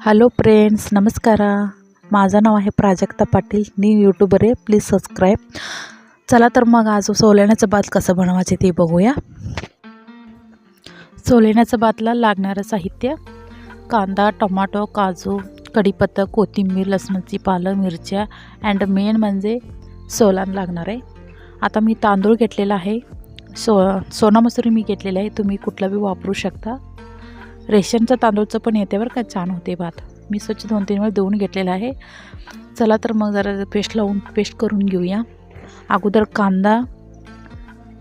Hello friends नमस्कार. माझं नाव आहे प्राजक्ता पाटील. मी यूट्यूबर आहे. प्लीज सबस्क्राईब चला तर मग आज सोलेण्याचं भात कसं बनवायचे ते बघूया. सोलेण्याचं भातला लागणारं साहित्य कांदा टोमॅटो काजू कढीपत्ता कोथिंबीर लसणाची पालं मिरच्या अँड मेन म्हणजे सोलान लागणार आहे. आता मी तांदूळ घेतलेला आहे. सो सोना मसुरी मी घेतलेला आहे. तुम्ही कुठला बी वापरू शकता. रेशनचं तांदूळचं पण येते बरं का छान होते भात. मी स्वच्छ दोन तीन वेळ धुवून घेतलेला आहे. चला तर मग जरा पेस्ट लावून पेस्ट करून घेऊया. अगोदर कांदा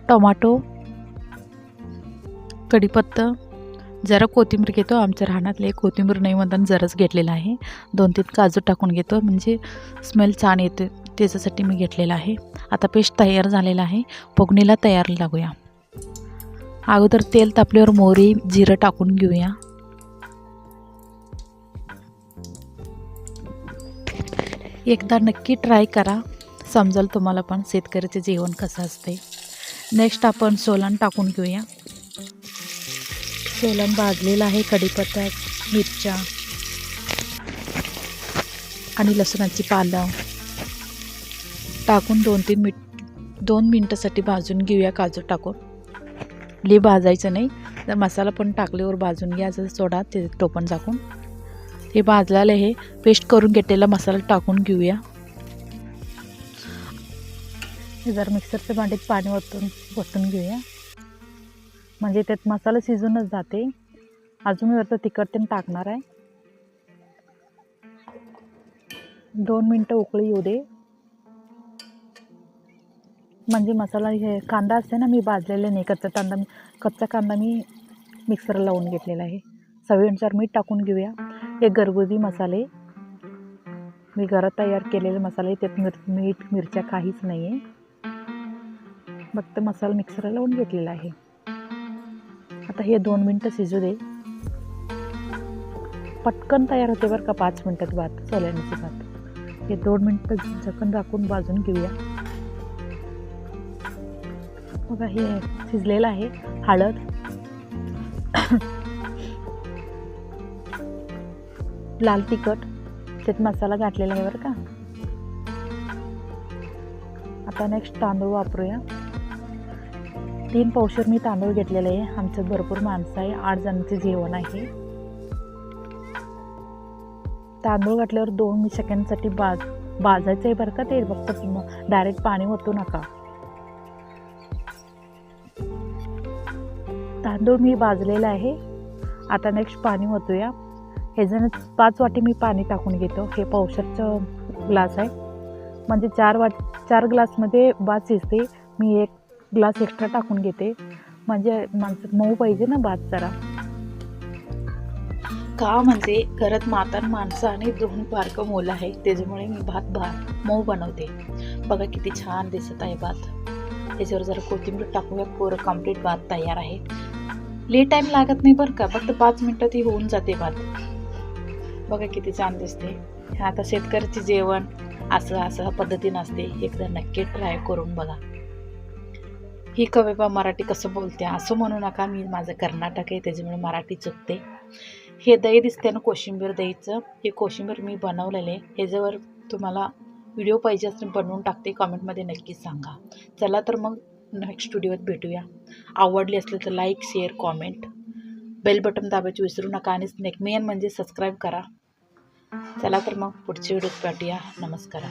टोमॅटो कढीपत्ता जरा कोथिंबीर घेतो. आमच्या राहण्यातले कोथिंबीर नाही म्हणताना जराच घेतलेला आहे. दोन तीन काजू टाकून घेतो. म्हणजे स्मेल छान येते. त्याच्यासाठी मी घेतलेला आहे. आता पेस्ट तयार झालेला आहे. फोगणीला तयार लागूया. अगोदर तेल तापल्यावर मोहरी जिरं टाकून घेऊया. एकदा नक्की ट्राय करा. समजेल तुम्हाला पण शेतकऱ्याचे जेवण कसं असते नेक्स्ट आपण सोलन टाकून घेऊया. सोलन भाजलेलं आहे कढीपत्ता मिरच्या आणि लसणाची पालं. टाकून दोन तीन मिट दोन मिनटासाठी भाजून घेऊया काजू टाकून. लई भाजायचं नाही. तर मसाला पण टाकल्यावर भाजून घ्यायचं सोडा ते टोपण टाकून हे भाजलेलं हे पेस्ट करून घेतलेला मसाला टाकून घेऊया. जर मिक्सरच्या भांडीत पाणी ओतून ओतून घेऊया. म्हणजे त्यात मसाला शिजूनच जाते. अजून वरचं तिखट ते टाकणार आहे. दोन मिनटं उकळी येऊ दे. म्हणजे मसाला हे कांदा असते ना मी भाजलेले नाही. कच्चा कांदा मी कच्चा कांदा मी मिक्सरला लावून घेतलेला आहे. चवीनुसार मीठ टाकून घेऊया. हे घरगुती मसाले. मी घरात तयार केलेले मसाले त्यात मिर मीठ मिरच्या काहीच नाही आहे फक्त मसाला मिक्सरला लावून घेतलेला आहे. आता हे दोन मिनटं शिजू दे. पटकन तयार होते बरं का पाच मिनटात भात सोल्याण्याचे भात. हे दोन मिनटं झकन राखून भाजून घेऊया. बघा हे शिजलेलं आहे हळद. लाल तिखट. त्यात मसाला घातलेला आहे बरं का. आता नेक्स्ट तांदूळ वापरूया. तीन पावशर मी तांदूळ घेतलेले आहे. आमच्यात भरपूर माणसं आहे. आठ जणांचे जेवण आहे. तांदूळ घातल्यावर दोन सेकंडसाठी बाज भाजायचं आहे बरं का ते. फक्त डायरेक्ट पाणी ओतू नका. तांदूळ मी भाजलेला आहे. आता नेक्स्ट पाणी ओतूया. ह्याच्यानं पाच वाटी मी पाणी टाकून घेतो. हे पावसाचं ग्लास आहे. म्हणजे चार वाट चार ग्लासमध्ये भात शिजते. मी एक ग्लास एक्स्ट्रा टाकून घेते. म्हणजे माणसं मऊ पाहिजे ना भात जरा. का म्हणजे घरात मातान माणसं आणि दोन बारकं मोल आहे. त्याच्यामुळे मी भात भात मऊ बनवते. बघा किती छान दिसत आहे भात. त्याच्यावर जरा कोथिंबीर टाकूया. पुरं कंप्लीट भात तयार आहे. ले टाईम लागत नाही बरं का. फक्त पाच मिनटात ही होऊन जाते भात. बघा किती छान दिसते. आता शेतकऱ्याचे जेवण असं असं पद्धतीनं असते. एकदा नक्की ट्राय करून बघा. ही कवेबा मराठी कसं बोलते? असं म्हणू नका. मी माझं कर्नाटक आहे त्याच्यामुळे मराठी चुकते. हे दही दिसते ना कोशिंबीर दहीचं. हे कोशिंबीर मी बनवलेले ह्याच्यावर तुम्हाला व्हिडिओ पाहिजे असं बनवून टाकते. कॉमेंटमध्ये नक्की सांगा. चला तर मग नेक्स्ट व्हिडिओत भेटूया. आवडली असली तर like share comment bell button दाबायची विसरू नका आणि स्नेकमेन म्हणजे सबस्क्राईब करा. चला तर मग पुढच्या व्हिडिओत भेटूया. नमस्कार.